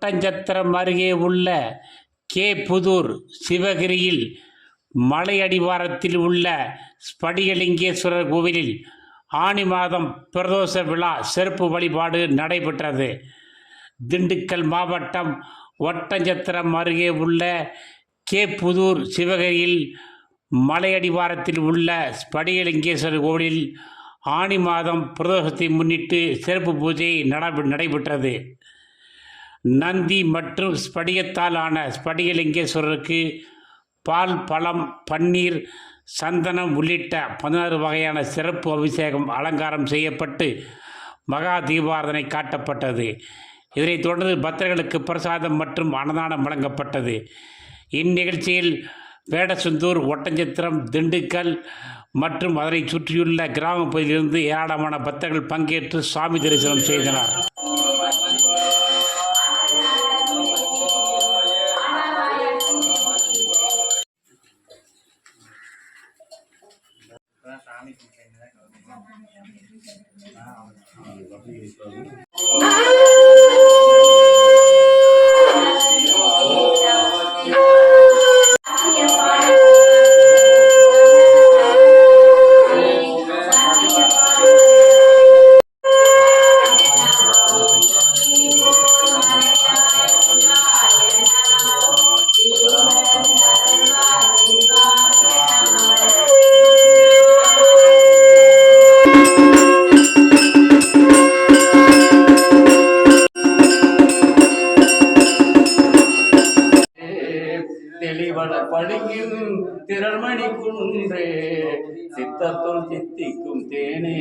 ஒட்டஞ்சத்திரம் அருகே உள்ள கே. புதூர் சிவகிரியில் மலையடிவாரத்தில் உள்ள ஸ்படிகலிங்கேஸ்வரர் கோவிலில் ஆனி மாதம் பிரதோஷ விழா சிறப்பு வழிபாடு நடைபெற்றது. திண்டுக்கல் மாவட்டம் ஒட்டஞ்சத்திரம் அருகே உள்ள கே. புதூர் சிவகிரியில் மலையடிவாரத்தில் உள்ள ஸ்படிகலிங்கேஸ்வரர் கோவிலில் ஆனி மாதம் பிரதோஷத்தை முன்னிட்டு சிறப்பு பூஜை நடைபெற்றது. நந்தி மற்றும் ஸ்படிகத்தால் ஆன ஸ்படிகலிங்கேஸ்வரருக்கு பால் பழம் பன்னீர் சந்தனம் உள்ளிட்ட பதினாறு வகையான சிறப்பு அபிஷேகம் அலங்காரம் செய்யப்பட்டு மகா தீபாரதனை காட்டப்பட்டது. இதனைத் தொடர்ந்து பக்தர்களுக்கு பிரசாதம் மற்றும் அன்னதானம் வழங்கப்பட்டது. இந்நிகழ்ச்சியில் வேடசுந்தூர் ஒட்டஞ்சத்திரம் திண்டுக்கல் மற்றும் அதனை சுற்றியுள்ள கிராம பகுதியிலிருந்து ஏராளமான பக்தர்கள் பங்கேற்று சாமி தரிசனம் செய்தனர். சாமி கும்பிட்டேன் தெளிவள பழுங்கின் திரள்மணி குன்றே சித்தத்துள் சித்திக்கும் தேனே.